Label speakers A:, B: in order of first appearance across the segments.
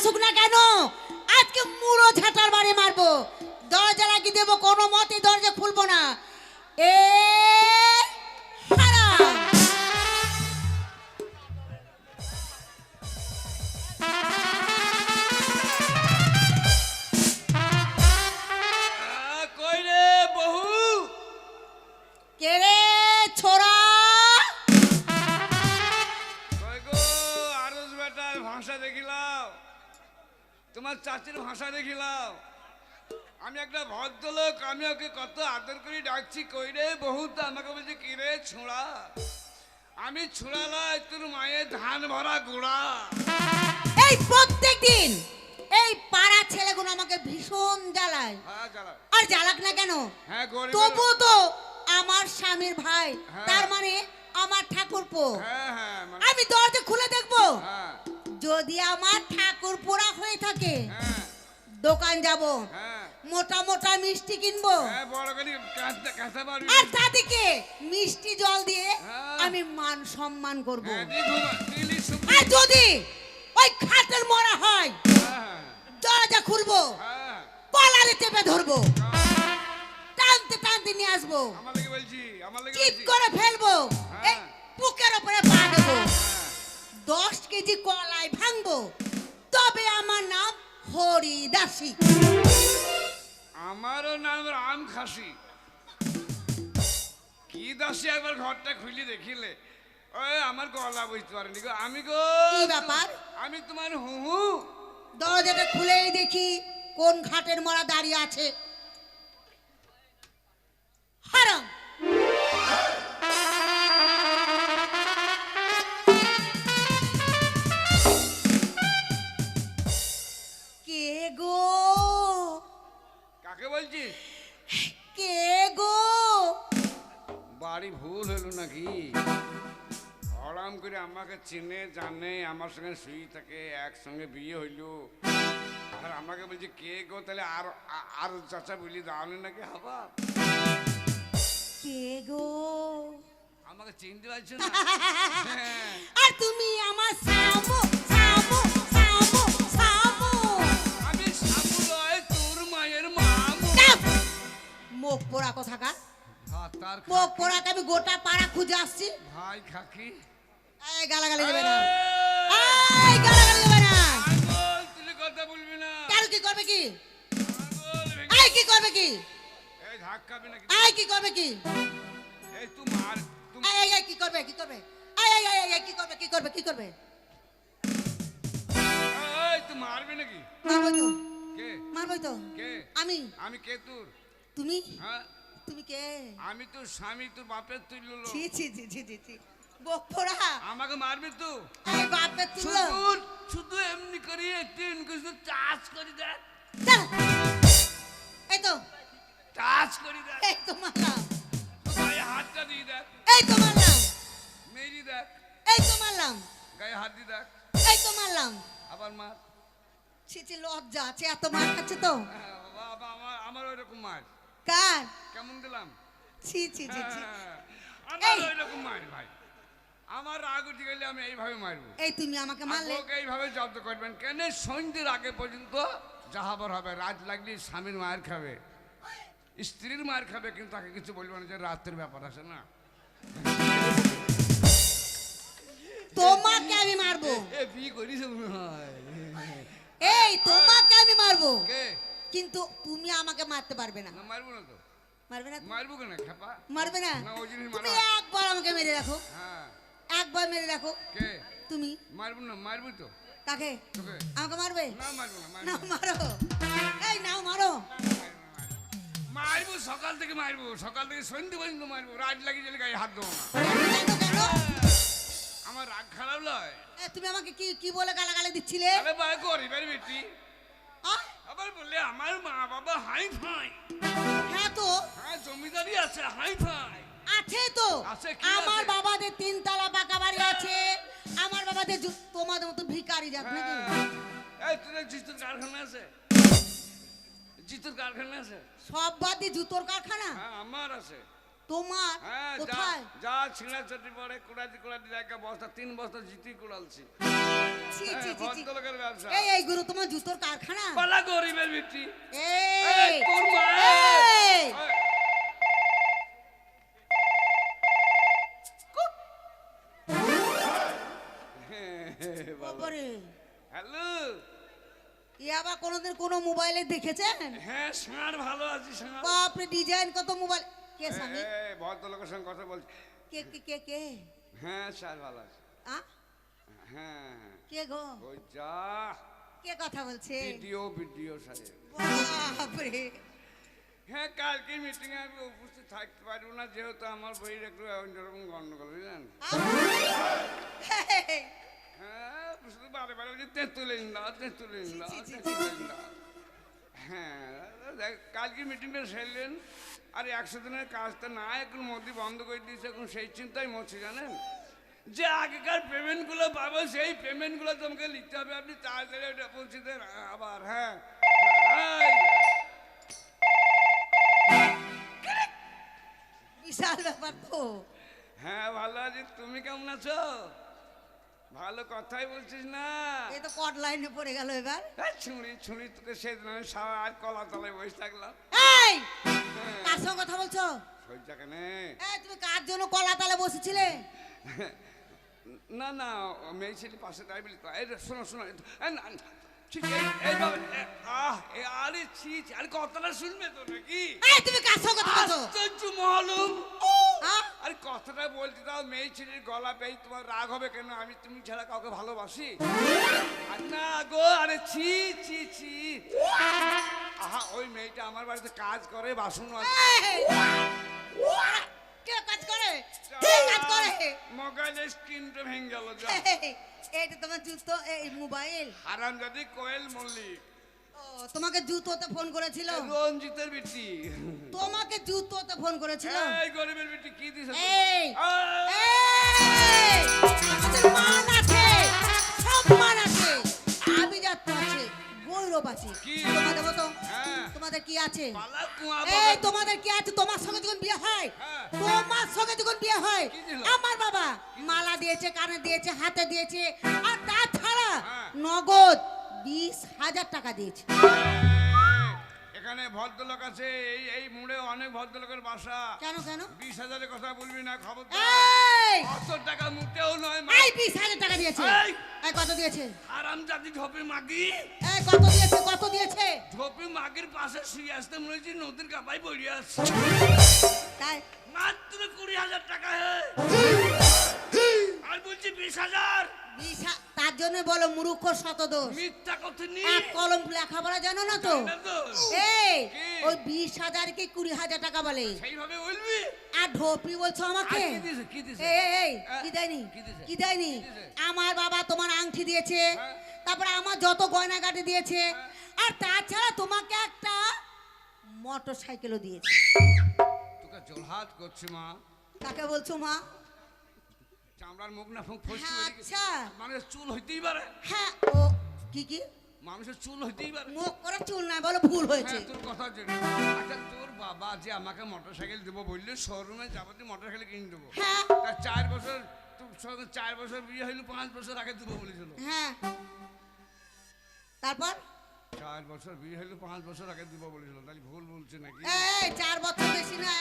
A: আসুক না কেন? আজকে মুড়ো ঝাঁটার বাড়ি মারবো। দরজা লাগিয়ে দেবো, কোনো মতে দরজা খুলবো না। এ
B: তোমার চাচির ভাষা দেখিলাম। আমি একটা ভদ্রলোক আমি ওকে কত আদর করে ডাকছি কই রে বহুত আমাকে বলছে কি রে ছোঁড়া? আমি ছুড়ালাই তোর মায়ের ধান ভরা গোড়া।
A: এই প্রত্যেক দিন এই পাড়া ছেলেগুলো আমাকে ভীষণ জ্বালায়।
B: হ্যাঁ
A: আর জ্বালাক না কেন?
B: হ্যাঁ
A: তবু তো আমার স্বামীর ভাই
B: হ্যাঁ।
A: তার মানে আমার ঠাকুরপো।
B: হ্যাঁ হ্যাঁ মানে-
A: আমি দরজা খুলে দেখব?
B: হ্যাঁ।
A: যদি আমার ঠাকুর পোড়া হয়ে থাকে
B: হ্যাঁ।
A: দোকান যাব
B: হ্যাঁ।
A: মোটা মোটা মিষ্টি কিনবো।
B: হ্যাঁ
A: আর তাদেরকে মিষ্টি জল দিয়ে। আমি মান সম্মান করব। আর যদি ওই খাটের মরা হয় দরজা খুলবো কলারে চেপে ধরবো টানতে টানতে নিয়ে আসব।
B: বলছি
A: করে ফেলব এই। বুকের উপরে পা দেবো। দশ কেজি কলাই ভাঙবো। তবে আমার নাম হরিদাসী।
B: আমারও নাম রাম খাসি কি দাসি একবার ঘরটা খুলে দেখিলে? ওই আমার গলা বুঝতে পারেনি গো। আমি গো
A: কি ব্যাপার?
B: আমি তোমার হু হু।
A: দরজাটা খুলেই দেখি কোন ঘাটের মরা দাঁড়িয়ে আছে। হারাম।
B: আমাকে চিনে জানে আমার সঙ্গে শুই থাকে একসঙ্গে বিয়ে হইল। আর আমাকে বলছে কে গো? তাহলে আর আর চাচা বলি দাঁড়ানো নাকি হাবা?
A: কে গো?
B: আমাকে চিনতে পারছ না।
A: আর তুমি আমার সামু সামু সামু সামু।
B: আমি সাবু লয় তোর মায়ের মামু!
A: মুখ পোড়া কোথাকার
B: হ্যাঁ,
A: মুখ পোড়াকে আমি গোটা পাড়া খুঁজে আসছি।
B: ভাই খাকি।
A: গালাগালি দেবে না। গালাগালি দেবে না।
B: তুই কথা বলবি না।
A: কেন কি করবে কি? এই কি করবে কি?
B: এই ধাক্কাবি নাকি?
A: এই কি করবে কি?
B: এই তুই মার তুই
A: এই এই, এই কি করবে কি করবে? এই এই, এই কি করবে কি করবে কি করবে?
B: এই তুই মারবি নাকি?
A: মারবই তো।
B: কে?
A: মারবই তো।
B: কে?
A: আমি।
B: আমি কে তোর?
A: তুমি?
B: হ্যাঁ।
A: তুমি কে?
B: আমি তোর স্বামী তোর বাপের তুই লুলো
A: ছি ছি ছি ছি ছি। বক পোড়া
B: আমাকে মারবি তুই
A: এই বাপে তুলো।
B: শুধু এমনি করি একটু কিছু চাষ করি
A: চল এই তো।
B: চাষ করি দেখ
A: এই তো মারলাম
B: গায়ে হাতটা দিয়ে দেখ
A: এই তো মারলাম
B: মেরি দেখ
A: এই তো মারলাম।
B: গায়ে হাত দিয়ে দেখ
A: এই তো মারলাম।
B: আবার মার।
A: ছি ছি লজ্জা আছে এত মার খাচ্ছে তো।
B: হ্যাঁ, বাবা আমার আমার ওইরকম মার।
A: কার?
B: কেমন দিলাম?
A: ছি ছি ছি ছি।
B: হ্যাঁ, আমার। ওইরকম মার ভাই। আমার রাগ উঠে গেলে আমি এইভাবে মারবো।
A: এই তুমি আমাকে মারলে?
B: আপনাকে এইভাবে জব্দ করবেন কেন? সন্ধ্যের আগে পর্যন্ত যাহাবর হবে রাত লাগলে স্বামীর মায়ের খাবে। স্ত্রীর মায়ের খাবে কিন্তু তাকে কিছু বলব না যে রাতের ব্যাপার আছে না।
A: তোমাকে আমি মারবো।
B: এ বিয়ে করিস
A: এই তোমাকে আমি মারবো।
B: কে?
A: কিন্তু তুমি আমাকে মারতে পারবে না।
B: না মারবো না তো।
A: মারবে না
B: মারবো কেন? খেপা?
A: মারবে না?
B: না,
A: তুমি একবার আমাকে মেরে রাখো
B: হ্যাঁ।
A: একবার মেরে রাখো
B: কে?
A: তুমি?
B: মারবো না মারবো তো।
A: কাকে? আমাকে মারবে?
B: না মারবো না।
A: মারো। এই নাও মারো।
B: মারবো সকাল থেকে মারবো সকাল থেকে সন্ধ্যে পর্যন্ত মারবো রাত লাগিয়ে গেলে গায়ে হাত দেবো না। আমার রাগ খারাপ লয়
A: এ, তুমি আমাকে কি কি বলে গালাগালি দিচ্ছিলে?
B: আরে ভাই গরিবের বেটি। আবার বললে আমার মা বাবা হাই ফাই
A: হ্যাঁ তো।
B: হ্যাঁ জমিদারি আছে হাই ফাই
A: আছে তো? আমার? বাবাদের তিনতলা পাকা বাড়ি আছে। আমার বাবাদের তোমাদের মতো ভিখারি যাক নাকি?
B: এই তোদের জিতুর কারখানা আছে? জিতুর কারখানা আছে?
A: সব বাদ জুতোর কারখানা?
B: হ্যাঁ আমার আছে।
A: তোমার?
B: হ্যাঁ
A: কোথায়?
B: যা ছিঁড়া চটি পড়ে কুড়াতি কুড়াতি দেখা বস্তা তিন বস্তা জিতুই কুড়ালছি। ব্যবসা।
A: এই এই গুরু তোমার জুতোর কারখানা?
B: বলা গরিবের বিটি।
A: এই।
B: এই, তোর মা।
A: বাবারে
B: হ্যালো?
A: ই আবার কোনোদিন কোনো মোবাইলে দেখেছেন?
B: হ্যাঁ ষাঁড় ভালো আছি ষাঁড়
A: বাপরে ডিজাইন কত মোবাইল। কে স্বামী?
B: এ, এ, ভদ্রলোকের সঙ্গে কথা বলছি।
A: কে কে কে কে?
B: হ্যাঁ ষাঁড় ভালো আছে।
A: আ?
B: হ্যাঁ
A: কে গো?
B: ওই যা।
A: কে কথা বলছে?
B: ভিডিও ভিডিও সাহেব
A: বাপরে।
B: হ্যাঁ কালকে মিটিং এ আমি উপস্থিত থাকতে পারব না যেহেতু আমার বইয়ের একটু অন্যরকম গন্ডগোল বুঝলেন? হ্যাঁ বারে বারে বলছি তেঁতুলিন দাও তেঁতুলিন দাও। তেঁতুলিন দাও হ্যাঁ দেখ, কালকে মিটিংটা সেরলেন আর একশো দিনের কাজটা না এখন মোদি বন্ধ করে দিয়েছে এখন সেই চিন্তাই মরছে জানেন? যে আগেকার পেমেন্টগুলো পাবো সেই পেমেন্টগুলো তোমাকে লিখতে হবে আপনি তাড়াতাড়ি ওটা পৌঁছে দেন আবার হ্যাঁ।
A: বিশাল ব্যাপার তো।
B: হ্যাঁ ভালো আছি তুমি কেমন আছো? ভালো কথাই বলছিস না।
A: এই তো কট লাইনে পড়ে গেল এবার।
B: ছুঁড়ি ছুঁড়ি তোকে সেদিন আমি সারা কলা তলায় বসে থাকলাম।
A: এই!
B: হ্যাঁ।
A: কার সঙ্গে কথা বলছো?
B: সইটা কেনে
A: এই তুমি কার জন্য কলা তালে বসেছিলে?
B: না না মেয়ে ছেলে পাশে তাই বলি তো এই শোনো শোনো ঠিক এইভাবে আহ আরে ছি আরে কথাটা শুনবে তো নাকি?
A: এই তুমি কার সঙ্গে কথা বলছো।
B: আশ্চর্য মহলুম? আরে কথাটা বলতে দাও মেয়ে ছেলের গলা পেয়ে তোমার রাগ হবে কেন? আমি তুমি ছাড়া কাউকে ভালোবাসি? না গো আরে ছি ছি ছি। আহা ওই মেয়েটা আমার বাড়িতে কাজ করে বাসন।
A: কে কাজ করে? কাজ করে।
B: মোবাইলের স্ক্রিনটা ভেঙে গেল যা।
A: এই, তোমার জুতো এই মোবাইল।
B: হারাম যদি কোয়েল মল্লিক।
A: ও, তোমাকে জুতোতে ফোন করেছিল?
B: রঞ্জিতের বিটি।
A: তোমাকে জুতোতে ফোন করেছিল?
B: এই গরিবের বিটি কি দিছে
A: এই!
B: এই!
A: এই! মান আছে সম্মান আছে আভিজাত্য আছে। আছে। তোমাদের
B: হ্যাঁ।
A: তোমাদের কি আছে? এই তোমাদের কি আছে? তোমার সঙ্গে যখন বিয়ে হয়
B: হ্যাঁ।
A: তোমার সঙ্গে যখন বিয়ে হয় আমার বাবা মালা দিয়েছে কানে দিয়েছে হাতে দিয়েছে আর তাছাড়া
B: হ্যাঁ।
A: নগদ বিশ হাজার টাকা দিয়েছে।
B: এখানে ভদ্রলোক আছে এই এই মুড়ে অনেক ভদ্রলোকের বাসা।
A: কেন কেন?
B: বিশ হাজারের কথা বলবি না খবর অত টাকা মুটেও নয় মা।
A: এই বিশ হাজার টাকা দিয়েছে।
B: এই!
A: এই কত দিয়েছে?
B: আরাম জাতি ঢোপে মাগি।
A: এই কত দিয়েছে কত দিয়েছে?
B: ঢোপে মাগির পাশে শুয়ে আসতে মনে হচ্ছে নদীর কাপাই পড়ে আসছে
A: তাই?
B: মাত্র কুড়ি হাজার টাকা হে। আর বলছি বিশ হাজার।
A: বিশ হা- তার জন্য বলো মুরুক্ষ শতদোষ।
B: মিথ্যা কথা
A: এক কলম লেখাপড়া জানো না তো?
B: জানি না তো।
A: এই
B: কি?
A: ওই বিশ হাজারকে কুড়ি হাজার টাকা বলে?
B: সেইভাবে বলবি?
A: আর ঢোপি বলছো আমাকে?
B: কি
A: এই, কি দেয়নি?
B: কি
A: দেয়নি? আমার বাবা তোমার আংটি দিয়েছে
B: হ্যাঁ।
A: তারপরে আমার যত গয়নাগাটি দিয়েছে আর তাছাড়া তোমাকে একটা মোটর সাইকেলও দিয়েছে।
B: তোকে জোরহাত করছে মা।
A: কাকে বলছো মা?
B: চামড়ার মুখ না ফুক ফসকে
A: হ্যাঁ,
B: গেছে।
A: আচ্ছা।
B: মানুষের চুল হইতেই পারে।
A: হ্যাঁ ও কি কি?
B: মানুষের চুল হইতেই পারে।
A: মুখ করে চুল না বলো ভুল হয়েছে।
B: হ্যাঁ তোর কথা জন্য আচ্ছা তোর বাবা যে আমাকে মোটর সাইকেল দেবো বললে শোরুমে যাবতীয় মোটর সাইকেল কিনে দেবো।
A: হ্যাঁ।
B: তার চার বছর তোর সঙ্গে চার বছর বিয়ে হইল পাঁচ বছর আগে দেবো বলেছিল।
A: হ্যাঁ। তারপর?
B: চার বছর বিয়ে হইল পাঁচ বছর আগে দেবো বলেছিল। তাহলে ভুল বলছে নাকি?
A: এই চার বছর বেশি না।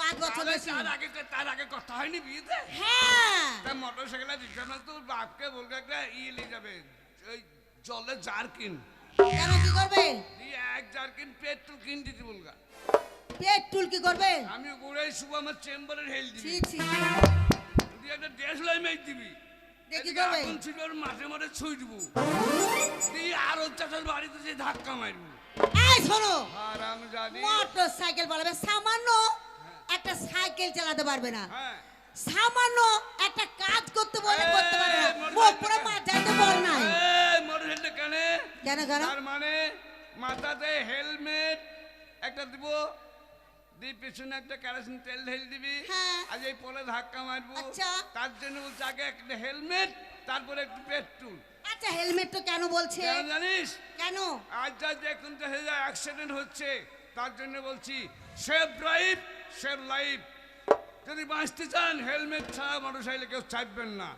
A: পাঁচ বছর
B: তার আগে তার আগে কথা হয়নি বিয়েতে?
A: হ্যাঁ।
B: তা মোটর সাইকেলে না তোর বাপকে বলবে একটা ইয়ে নিয়ে যাবে ওই জলের জারকিন
A: কেন। কি করবে?
B: এক জারকিন পেট্রোল কিন দিতে বলগা।
A: পেট টুল কি করবে?
B: আমি ঘুরে শুভ আমার চেম্বারের হেল দিবি।
A: ছি
B: দিয়ে একটা ড্রেস লাই মেয়ে দিবি।
A: করবে?
B: ছিল ওর মাঠে মাঠে ছুঁই দিব। আরও বাড়িতে যে ধাক্কা মারবো।
A: এই শোনো
B: আর আমি জানি
A: মোটর সাইকেল বলবে সামান্য একটা সাইকেল চালাতে পারবে না।
B: হ্যাঁ।
A: সামান্য একটা কাজ করতে বলে করতে পারবে না। মুখ পুরো মাথায় বল নাই।
B: কেনে?
A: কেন
B: তার মানে মাথাতে হেলমেট একটা দিব দিয়ে পেছনে একটা কেরোসিন তেল ঢেলে দিবি।
A: হ্যাঁ।
B: আজ এই পরে ধাক্কা মারবো।
A: আচ্ছা।
B: তার জন্য বলছে আগে একটা হেলমেট তারপরে একটু পেট্রোল।
A: আচ্ছা হেলমেট তো কেন বলছে?
B: জানিস?
A: কেন?
B: আজ যা দেখুন তো হয়ে যায় অ্যাক্সিডেন্ট হচ্ছে। তার জন্য বলছি সেভ ড্রাইভ সেভ লাইফ। যদি বাঁচতে চান হেলমেট ছাড়া মোটর সাইকেলে কেউ চাপবেন না।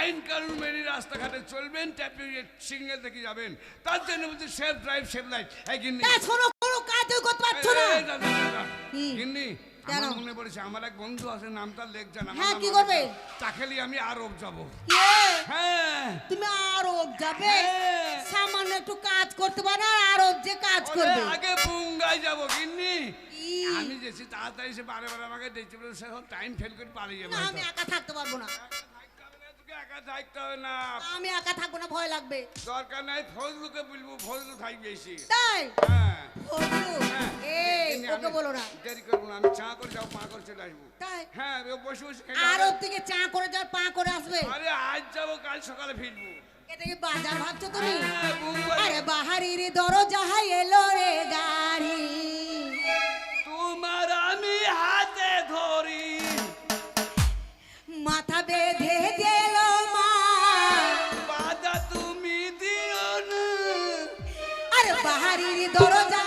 B: আইন কানুন মেনে রাস্তাঘাটে চলবেন ট্যাপিং সিগন্যাল দেখে যাবেন। তার জন্য বলছি সেফ ড্রাইভ সেফ লাইফ। গিন্নি? আমার মনে পড়েছে আমার এক বন্ধু আছে নামটা লেখ জানা।
A: হ্যাঁ, কি করবে?
B: চাকেলি আমি আরব যাব। হ্যাঁ।
A: তুমি আরব যাবে?
B: হ্যাঁ।
A: সামান্য একটু কাজ করতে পারো আর আরব যে কাজ করবে।
B: আগে বুঙ্গাই যাব গিন্নি। আমি যেছি তাড়াতাড়ি সে বারে বারে আমাকে দেখতে বলে সে টাইম ফেল করে পালিয়ে
A: না আমি একা থাকতে পারব না।
B: একা থাকতে হবে না
A: আমি একা থাকব না ভয় লাগবে।
B: দরকার নাই ফজলুকে বলব ফজলু থাকবে এসে।
A: তাই?
B: হ্যাঁ।
A: ফজলু,
B: হ্যাঁ।
A: এই ওকে
B: আমি
A: বলো না।
B: দেরি করব না আমি চা করে যাব পা করে চলে আসব।
A: তাই?
B: হ্যাঁ ও বসে বসে খেয়ে
A: আরব থেকে চা করে যাও পা করে আসবে।
B: আরে আজ যাব কাল সকালে ফিরবো।
A: এটা বাজার ভাবছ তুমি?
B: হ্যাঁ।
A: আরে বাহারির দরজায় এলো রে গাড়ি। মাথা বেঁধে গেল মা।
B: বাধা তুমি দিও না।
A: আরে বাহারির দরজা